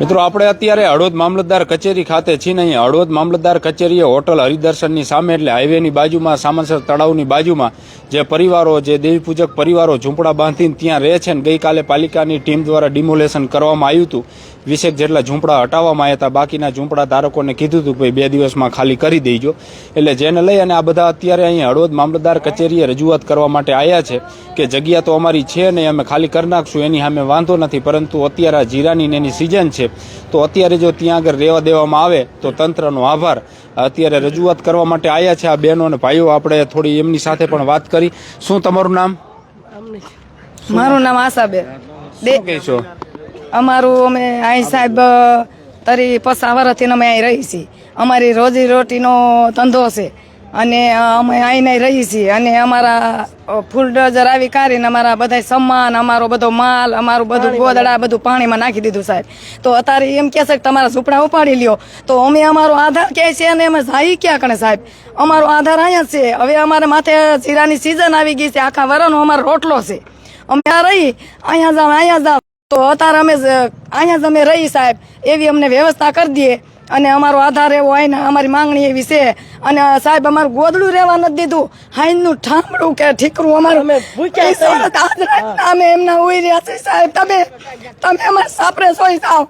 મિત્રો, આપણે અત્યારે હળવદ મામલતદાર કચેરી ખાતે છીએ નહીં હળવદ મામલતદાર કચેરીએ હોટલ હરિદર્શનની સામે એટલે હાઈવેની બાજુમાં સામંસર તળાવની બાજુમાં જે પરિવારો, જે દેવી પૂજક પરિવારો ઝૂંપડા બાંધીને ત્યાં રહે છે ને ગઈકાલે પાલિકાની ટીમ દ્વારા ડિમોલેશન કરવામાં આવ્યું હતું. વીસેક જેટલા ઝૂંપડા હટાવવામાં આવ્યા હતા બાકીના ઝૂંપડા ધારકોને કીધું હતું ભાઈ બે દિવસમાં ખાલી કરી દેજો. એટલે જેને લઈ અને આ બધા અત્યારે અહીંયા હળવદ મામલતદાર કચેરીએ રજૂઆત કરવા માટે આવ્યા છે કે જગ્યા તો અમારી છે નહીં અમે ખાલી કરી નાખશું એની સામે વાંધો નથી પરંતુ અત્યારે આ જીરાની ને એની સિઝન છે. તો અત્યારે જો ત્યાં આગળ રહેવા દેવામાં આવે તો તંત્રનો આભાર. અત્યારે રજૂઆત કરવા માટે આવ્યા છે આ બહેનો અને ભાઈઓ આપણે થોડી એમની સાથે પણ વાત કરી. શું તમારું નામ? મારું નામ આશાબેન. શું કહેશો? અમારું અમે અહીં સાહેબ તરી પસાર વર્ષથી અમે અહીં રહી છીએ. અમારી રોજી રોટીનો ધંધો છે. અને અમે અહીં રહી છીએ. અને અમારા ફૂલ ડઝર આવી કાઢીને અમારા બધા સમાન અમારો બધો માલ અમારું બધું ગોદડા બધું પાણીમાં નાખી દીધું સાહેબ. તો અત્યારે એમ કહે છે કે તમારા ઝૂંપડા ઉપાડી લ્યો. તો અમે અમારો આધાર ક્યાંય છે અને અમે જાય ક્યાં કણે સાહેબ? અમારો આધાર અહીંયા છે. હવે અમારે માથે જીરાની સિઝન આવી ગઈ છે. આખા વરનો અમારો રોટલો છે. અમે આ રહી. અહીંયા જાવ અહીંયા જાવ તો અત્યારે અમે અહીંયા જ અમે રહી સાહેબ. એવી અમને વ્યવસ્થા કરી દઈએ. અને અમારો આધાર એવો હોય ને અમારી માંગણી એવી છે. અને સાહેબ અમારું ગોદડું રહેવા નથી દીધું. હાઈનું ઠામડું કે ઠીકરું અમારું. અમે એમના ઉઈ રહ્યા છીએ સાહેબ. તમે તમે અમારે સાપરે સોઈ જાઓ.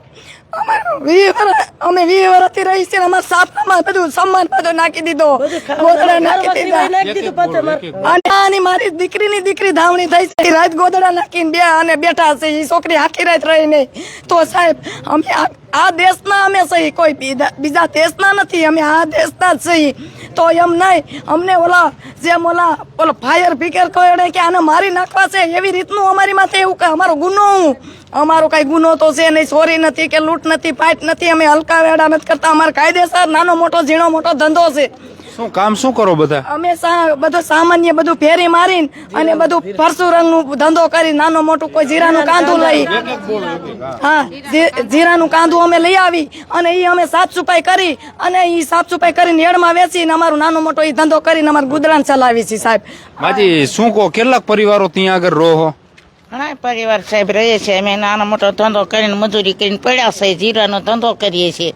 અમે વીસ વર્ષથી રહી છે અમારા સાપરામાં બધું સમાન બધું નાખી દીધો. ગોદડા નાખી દીધા અને આની મારી દીકરીની દીકરી ધાવણી થઈ છે. રાત ગોદડા નાખીને બે અને બેઠા છે. એ છોકરી આખી રાત રહી નહીં. તો સાહેબ અમે આ- દેશના અમે સહી. કોઈ બીજા દેશના નથી, અમે આ દેશના જ સહી. તો એમ નહીં, અમને ઓલા જેમ ઓલા ઓલો ફાયર બ્રિગેડ કહે કે આને મારી નાખવા છે, એવી રીતનું અમારી માથે એવું કે અમારો ગુનો હું? અમારો કઈ ગુનો તો છે નહીં ચોરી નથી કે લૂંટ નથી પાઇટ નથી, અમે હલકા વેડા નથી કરતા, અમારે કાયદેસર નાનો મોટો, ઝીણો મોટો ધંધો છે. શું કામ શું કરો બધા? અમે બધું સામાન્ય બધું ફેરી મારીને અને બધું ફરસુ રંગનું ધંધો કરી નાનો મોટું કોઈ જીરાનું કાંદું લઈ હા. જીરાનું કાંદું અમે લઈ આવી અને એ અમે સાફ સફાઈ કરી અને એ સાફ સફાઈ કરીને હેડમાં વેચીને અમારું નાનો મોટો એ ધંધો કરીને અમારું ગુજરાન ચલાવી છે સાહેબ. માજી શું કહો કેટલાક પરિવારો ત્યાં આગળ રહો ઘણા પરિવાર સાહેબ રહીએ છીએ અમે નાનો મોટો ધંધો કરીને મજૂરી કરીને પડ્યા છે. જીરાનો ધંધો કરીએ છીએ.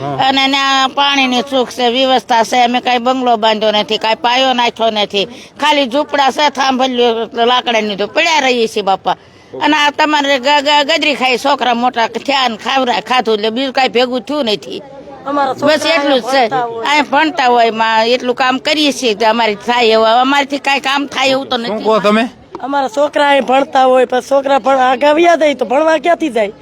અને ત્યાં પાણીની સુખ છે વ્યવસ્થા છે. અમે કાંઈ બંગલો બાંધ્યો નથી કાંઈ પાયો નાખ્યો નથી. ખાલી ઝૂંપડા છે થાંભલ્યું લાકડાની તો પડ્યા રહીએ છીએ બાપા. અને આ તમારે ગજરી ખાઈ છોકરા મોટા થયા ને ખાવરા ખાધું એટલે બીજું કાંઈ ભેગું થયું નથી. બસ એટલું જ છે. અહીં ભણતા હોયમાં એટલું કામ કરીએ છીએ કે અમારી થાય એવું. અમારીથી કાંઈ કામ થાય એવું તો નથી. કહો તમે? અમારા છોકરા અહીં ભણતા હોય પણ છોકરા ભણ આગળ વ્યા જાય તો ભણવા ક્યાંથી જાય?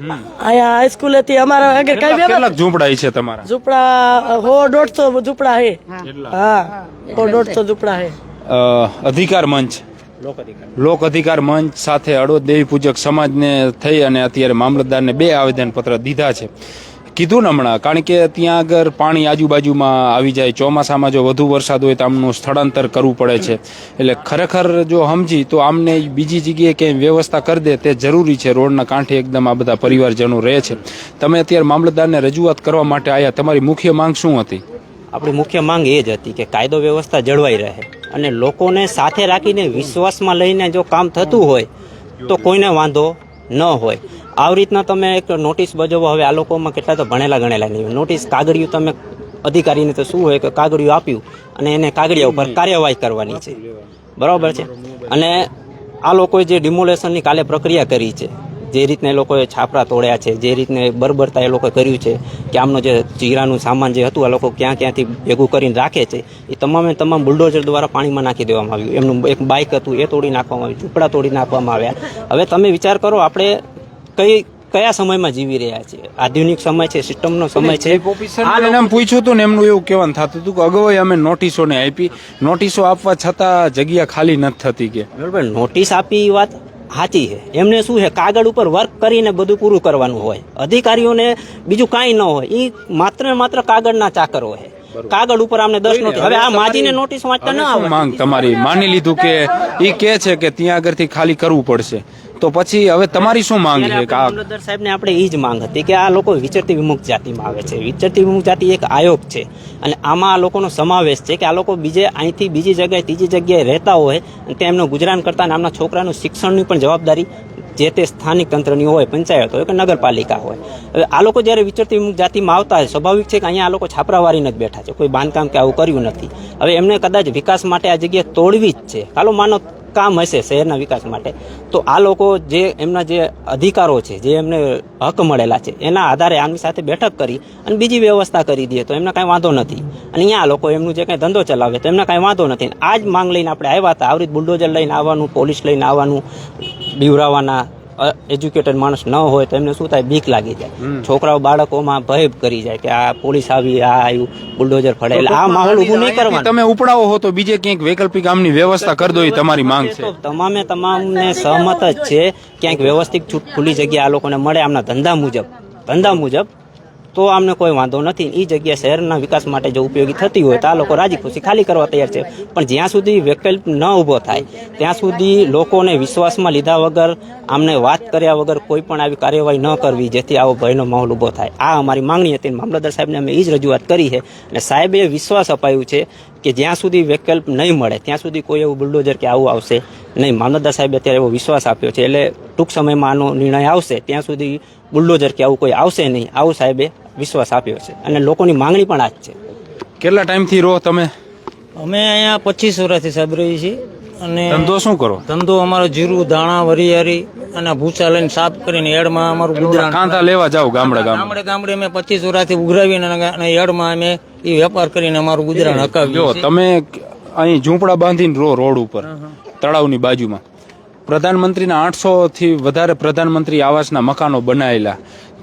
અહીંયા હાઈસ્કૂલેથી અમારા આગળ કઈ કેટલા ઝૂંપડા છે તમારા? ઝૂંપડા હો દોઢસો ઝૂંપડા હે. હા. હો દોઢસો ઝૂંપડા હે. અધિકાર મંચ. લોક અધિકાર મંચ સાથે અડોદ દેવી પૂજક સમાજને થઈ અને અત્યારે મામલતદારને બે આવેદન પત્ર દીધા છે. કીધું ને હમણાં, કારણ કે ત્યાં આગળ પાણી આજુબાજુમાં આવી જાય, ચોમાસામાં જો વધુ વરસાદ હોય તો આમનું સ્થળાંતર કરવું પડે છે. એટલે ખરેખર જો સમજી, તો આમને બીજી જગ્યાએ ક્યાંય વ્યવસ્થા કરી દે, તે જરૂરી છે. રોડના કાંઠે એકદમ આ બધા પરિવારજનો રહે છે. તમે અત્યારે મામલતદારને રજૂઆત કરવા માટે આવ્યા તમારી મુખ્ય માંગ શું હતી? આપણી મુખ્ય માંગ એ જ હતી કે કાયદો વ્યવસ્થા જળવાઈ રહે અને લોકોને સાથે રાખીને વિશ્વાસમાં લઈને જો કામ થતું હોય, તો કોઈને વાંધો ન હોય. આવી રીતના તમે એક નોટિસ બજાવો. હવે આ લોકોમાં કેટલા તો ભણેલા ગણેલા નહીં. નોટિસ કાગળિયું તમે અધિકારીને તો શું હોય કે કાગળિયું આપ્યું અને એને કાગળિયા ઉપર કાર્યવાહી કરવાની છે. બરાબર છે? અને આ લોકોએ જે ડિમોલેશનની કાલે પ્રક્રિયા કરી છે જે રીતના એ લોકોએ છાપરા તોડ્યા છે જે રીતને બરબરતા એ લોકોએ કર્યું છે કે આમનો જે જીરાનું સામાન જે હતું આ લોકો ક્યાં ક્યાંથી ભેગું કરીને રાખે છે એ તમામે તમામ બુલડોઝર દ્વારા પાણીમાં નાખી દેવામાં આવ્યું. એમનું એક બાઇક હતું એ તોડી નાખવામાં આવ્યું ઝૂંપડા તોડી નાખવામાં આવ્યા. હવે તમે વિચાર કરો આપણે કઈ કયા સમયમાં જીવી રહ્યા છે આધુનિક સમય છે સિસ્ટમનો સમય છે. ઓફિસરને એમ પૂછ્યું હતું ને એમનું એવું કહેવાનું થતું હતું કે અગાઉ અમે નોટિસોને આપી. નોટિસો આપવા છતાં જગ્યા ખાલી નથી થતી કે. બરાબર નોટિસ આપી એ વાત સાચી છે. એમને શું છે? કાગળ ઉપર વર્ક કરીને બધું પૂરું કરવાનું હોય. અધિકારીઓને બીજું કાંઈ ન હોય. એ માત્ર ને માત્ર કાગળના ચાકરો હોય કાગળ ઉપર અમને દસ નોટિસ. હવે આ માજીને નોટિસ વાંચતા ના આવે માંગ તમારી? માની લીધું કે ઈ કે છે કે ત્યાં આગળથી ખાલી કરવું પડશે. તો પછી હવે તમારી શું માંગ છે કે મામલતદાર સાહેબને આપણે એ જ માંગ હતી કે આ લોકો વિચરતી વિમુક્ત જાતિમાં આવે છે. વિચરતી વિમુક્ત જાતિ એક આયોગ છે. અને આમાં આ લોકોનો સમાવેશ છે કે આ લોકો બીજે અહીંથી બીજી જગ્યાએ ત્રીજી જગ્યાએ રહેતા હોય અને તેમનું ગુજરાન કરતા નામના છોકરાનું શિક્ષણની પણ જવાબદારી જે તે સ્થાનિક તંત્રની હોય, પંચાયત હોય કે નગરપાલિકા હોય. હવે આ લોકો જ્યારે વિચરતી જાતિમાં આવતા હોય, સ્વાભાવિક છે કે અહીંયા આ લોકો છાપરાવારીને જ બેઠા છે, કોઈ બાંધકામ કે આવું કર્યું નથી. હવે એમને કદાચ વિકાસ માટે આ જગ્યા તોડવી જ છે. હાલો, માનો કામ હશે શહેરના વિકાસ માટે, તો આ લોકો જે એમના જે અધિકારો છે, જે એમને હક મળેલા છે, એના આધારે આમની સાથે બેઠક કરી અને બીજી વ્યવસ્થા કરી દે તો એમને કાંઈ વાંધો નથી. અને અહીંયા લોકો એમનું જે કાંઈ ધંધો ચલાવે, તો એમને કાંઈ વાંધો નથી. આ જ માંગ લઈને આપણે આવ્યા હતા આવરીત રીતે બુલડોઝર લઈને આવવાનું, પોલીસ લઈને આવવાનું, બીવરાવાના એજ્યુકેટેડ માણસ ન હોય તો એમને શું થાય? બીક લાગી જાય. છોકરાઓ બાળકોમાં ભય કરી જાય કે આ પોલીસ આવી આ આવ્યું બુલડોઝર ફળે એટલે આ માહોલ ઊભું નહીં કરવાનું. તમે ઉપડાવો હો તો બીજે ક્યાંક વૈકલ્પિક આમની વ્યવસ્થા કરી દો એ તમારી માંગ છે તમામે તમામને સહમત જ છે. ક્યાંક વ્યવસ્થિત છૂટ ખુલ્લી જગ્યા આ લોકોને મળે આમના ધંધા મુજબ. ધંધા મુજબ તો અમને કોઈ વાંધો નથી. એ જગ્યા શહેરના વિકાસ માટે જો ઉપયોગી થતી હોય તો આ લોકો રાજી ખુશી ખાલી કરવા તૈયાર છે. પણ જ્યાં સુધી વૈકલ્પ ન ઊભો થાય, ત્યાં સુધી લોકોને વિશ્વાસમાં લીધા વગર, આમને વાત કર્યા વગર કોઈ પણ આવી કાર્યવાહી ન કરવી, જેથી આવો ભયનો માહોલ ઊભો થાય. આ અમારી માંગણી હતી મામલતદાર સાહેબને અમે એ જ રજૂઆત કરી છે. અને સાહેબે વિશ્વાસ અપાયું છે કે જ્યાં સુધી વિકલ્પ નહીં મળે, ત્યાં સુધી કોઈ એવું બુલડોઝર કે આવું આવશે નહીં. મામલતદાર સાહેબે અત્યારે એવો વિશ્વાસ આપ્યો છે. એટલે ટૂંક સમયમાં આનો નિર્ણય આવશે. ત્યાં સુધી બુલડોઝર કે આવું કોઈ આવશે નહીં. આવું સાહેબે વિશ્વાસ આપ્યો છે. અને લોકોની માંગણી પણ આ જ છે. કેટલા ટાઈમથી રહો તમે? અમે અહીંયા પચીસ વર્ષથી સાહેબ રહીએ છીએ અને ધંધો શું કરો? ધંધો અમારો જીરું દાણા વરિયારી અને ભૂસા લઈને સાફ કરીને એડમાં અમારું ગુજરાત કાંતા લેવા જાવ ગામડે ગામડે ગામડે ગામડે અમે પચીસ વર્ષથી ઉઘરાવીને અને એડમાં અમે એ વેપાર કરીને અમારું ગુજરાન હકાવ્યું તમે અહીં ઝૂંપડા બાંધીને રહો રોડ ઉપર તળાવની બાજુમાં. પ્રધાનમંત્રીના આઠસો થી વધારે પ્રધાનમંત્રી આવાસના મકાનો બનાવેલા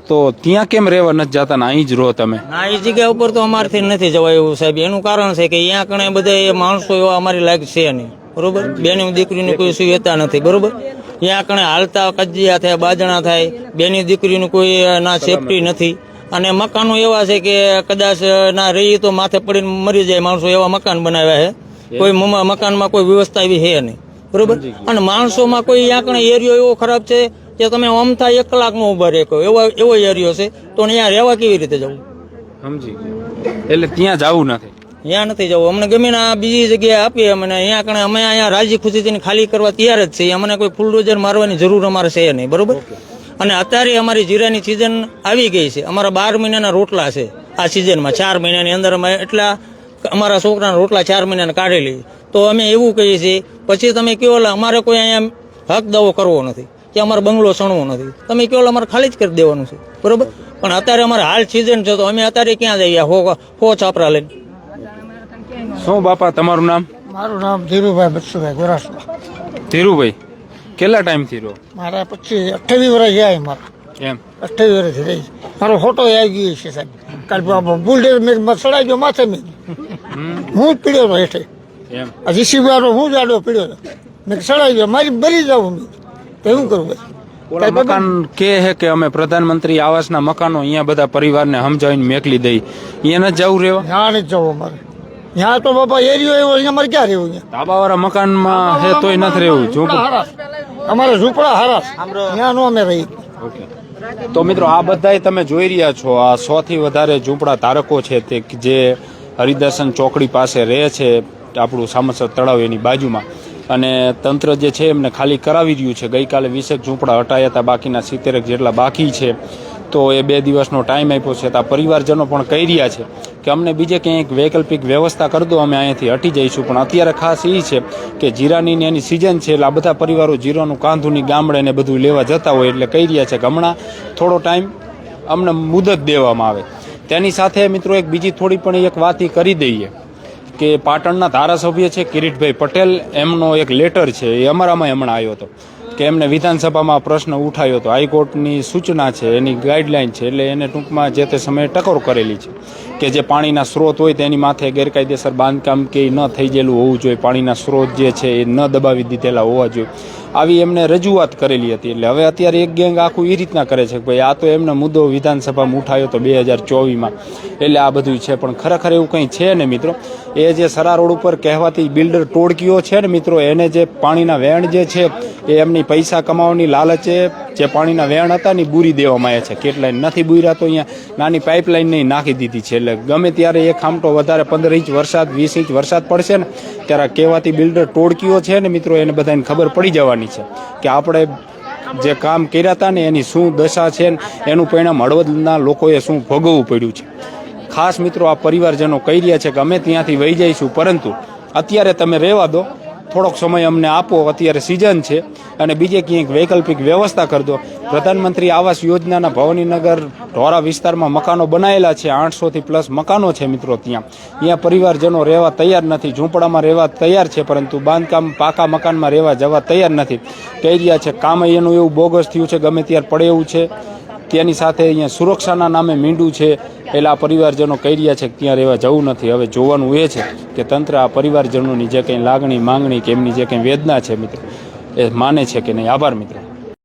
તો ત્યાં કેમ રહેવા નથી જતા? ને અહીં જ રહો તમે. ના એ જગ્યા ઉપર તો અમારથી નથી જવાય એવું સાહેબ. એનું કારણ છે કે અહીંયા કણે બધા એ માણસો એવા અમારી લાયક છે નહીં. બરોબર? બેની દીકરીની કોઈ સુવિધા નથી બરોબર? ત્યાં કણે હાલતા કજિયા થાય બાજણા થાય બેની દીકરીનું કોઈ ના સેફટી નથી. અને મકાનો એવા છે કે કદાચ ના રહી તો માથે પડીને મરી જાય માણસો એવા મકાન બનાવ્યા છે. કોઈ મકાનમાં કોઈ વ્યવસ્થા એવી છે નહીં. બરોબર? અને માણસોમાં કોઈ અહીંયા કણે એરિયો એવો ખરાબ છે કે તમે અમથા એક કલાકમાં ઊભા રહેકો એવો એવો એરિયો છે. તો અહીંયા રહેવા કેવી રીતે જવું સમજી એટલે ત્યાં જવું નથી. અહીંયા નથી જવું અમને ગમે ને આ બીજી જગ્યાએ આપીએ. અમને અહીંયા કણે અમે અહીંયા રાજી ખુશીથી ખાલી કરવા તૈયાર જ છીએ. અમને કોઈ ફૂલડોઝર મારવાની જરૂર અમારે છે નહીં. બરોબર? અને અત્યારે અમારી જીરાની સિઝન આવી ગઈ છે. અમારા બાર મહિનાના રોટલા છે આ સિઝનમાં ચાર મહિનાની અંદર અમે એટલા અમારા છોકરાના રોટલા ચાર મહિનાના કાઢેલી. તો અમે એવું કહીએ છીએ પછી તમે કહો એટલે અમારે કોઈ અહીંયા હક દવો કરવો નથી. કે અમારે બંગલો સણવો નથી. તમે કહો અમારે ખાલી જ કરી દેવાનું છે. બરોબર? પણ અત્યારે અમારે હાલ સિઝન છે તો અમે અત્યારે ક્યાં જઈએ? હો હો છાપરા લઈને. શું બાપા તમારું નામ? મારું નામ ધીરુભાઈ બચ્ચુભાઈ ગોરાસવા ધીરુભાઈ કેટલા ટાઈમથી રહો? મારા પછી અઠ્ઠાવીસ વર્ષ જાય મારા. એમ. અઠ્ઠાવીસ વર્ષથી રહી મારો ફોટો આવી ગયો છે સાહેબ. કાલ બુલડેર મેં સડાઈ ગયો માથે મેં હું જ પીડ્યો હતો હેઠે. એમ. આ જીસીબી વાળો હું જ આડો પીડ્યો હતો. મેં સડાઈ ગયો મારી બરી જાઉં મેં તો શું કરવું બસ મકાન કે હે કે અમે પ્રધાનમંત્રી આવાસના મકાનો અહીંયા બધા પરિવારને સમજાવીને મેકલી દઈ. અહીંયા ન જવું રહેવા ત્યાં નથી જવું અમારે. ત્યાં તો બાપા એરિયો એવો અહીંયા અમારે ક્યાં રહેવું અહીંયા? ધાબાવાળા મકાનમાં હે તોય નથી રહેવું ઝૂંપડા અમારે ઝૂંપડા હારાસ ત્યાં નો અમે રહી ઓકે. તો મિત્રો આ બધાય તમે જોઈ રહ્યા છો આ સો થી વધારે ઝૂંપડા ધારકો છે તે જે હરિદર્શન ચોકડી પાસે રહે છે આપણું સામસર તળાવ એની બાજુમાં. અને તંત્ર જે છે એમને ખાલી કરાવી રહ્યું છે. ગઈકાલે વીસેક ઝૂંપડા હટાયા હતા, બાકીના સિત્તેરેક જેટલા બાકી છે. તો એ બે દિવસનો ટાઈમ આપ્યો છે. તો પરિવારજનો પણ કહી રહ્યા છે કે અમને બીજે ક્યાંક વૈકલ્પિક વ્યવસ્થા કરી દો, અમે અહીંયાથી હટી જઈશું. પણ અત્યારે ખાસ એ છે કે જીરાની એની સિઝન છે એટલે આ બધા પરિવારો જીરાનું કાંધુની ગામડે ને બધું લેવા જતા હોય એટલે કહી રહ્યા છે કે હમણાં થોડો ટાઈમ અમને મુદત દેવામાં આવે. તેની સાથે મિત્રો એક બીજી થોડી પણ એક વાત કરી દઈએ. કે પાટણના ધારાસભ્ય છે કિરીટભાઈ પટેલ. એમનો એક લેટર છે, એ અમારામાં હમણાં આવ્યો હતો, કે એમને વિધાનસભામાં પ્રશ્ન ઉઠાવ્યો હતો. હાઈકોર્ટની સૂચના છે, એની ગાઈડલાઇન છે, એટલે એને ટૂંકમાં જે તે સમયે ટકોર કરેલી છે, કે જે પાણીના સ્ત્રોત હોય તેની માથે ગેરકાયદેસર બાંધકામ કે ન થઈ ગયેલું હોવું જોઈએ. પાણીના સ્ત્રોત જે છે, એ ન દબાવી દીધેલા હોવા જોઈએ. આવી એમને રજૂઆત કરેલી હતી. એટલે હવે અત્યારે એક ગેંગ આખું એ રીતના કરે છે કે ભાઈ આ તો એમનો મુદ્દો વિધાનસભામાં ઉઠાયો તો બે હજાર ચોવીસમાં. એટલે આ બધું છે. પણ ખરેખર એવું કંઈ છે ને મિત્રો? એ જે સરા રોડ ઉપર કહેવાતી બિલ્ડર ટોળકીઓ છે ને મિત્રો, એને જે પાણીના વેણ જે છે, એ એમની પૈસા કમાવાની લાલચે જે પાણીના વેણ હતા ને બુરી દેવામાં આવ્યા છે. કેટલાય નથી બુર્યા તો અહીંયા નાની પાઇપલાઇન નહીં નાખી દીધી છે. એટલે ગમે ત્યારે એક ખામટો વધારે પંદર ઇંચ વરસાદ, વીસ ઇંચ વરસાદ પડશે ને, ત્યારે કહેવાતી બિલ્ડર ટોળકીઓ છે ને મિત્રો, એને બધાને ખબર પડી જવાની છે કે આપણે જે કામ કર્યા હતા ને એની શું દશા છે ને, એનું પરિણામ હળવદના લોકોએ શું ભોગવવું પડ્યું છે. ખાસ મિત્રો, આ પરિવારજનો કહી રહ્યા છે કે અમે ત્યાંથી વહી જઈશું, પરંતુ અત્યારે તમે રહેવા દો થોડોક સમય અમને આપો, અત્યારે સિઝન છે અને બીજે ક્યાંક વૈકલ્પિક વ્યવસ્થા કરી દો. પ્રધાનમંત્રી આવાસ યોજનાના ભવાનીનગર ઢોરા વિસ્તારમાં મકાનો બનાવેલા છે, આઠસોથી પ્લસ મકાનો છે મિત્રો ત્યાં. અહીંયા પરિવારજનો રહેવા તૈયાર નથી, ઝૂંપડામાં રહેવા તૈયાર છે, પરંતુ બાંધકામ પાકા મકાનમાં રહેવા જવા તૈયાર નથી. કહી રહ્યા છે કામ એનું એવું બોગસ થયું છે, ગમે ત્યારે પડે એવું છે. તેની સાથે અહીંયા સુરક્ષાના નામે મીંડું છે. પહેલાં પરિવારજનો કહી રહ્યા છે કે ત્યાં રહેવા જવું નથી. હવે જોવાનું એ છે કે તંત્ર આ પરિવારજનોની જે કંઈ લાગણી માંગણી કે એમની જે કંઈ વેદના છે મિત્રો, એ માને છે કે નહીં? આભાર મિત્રો.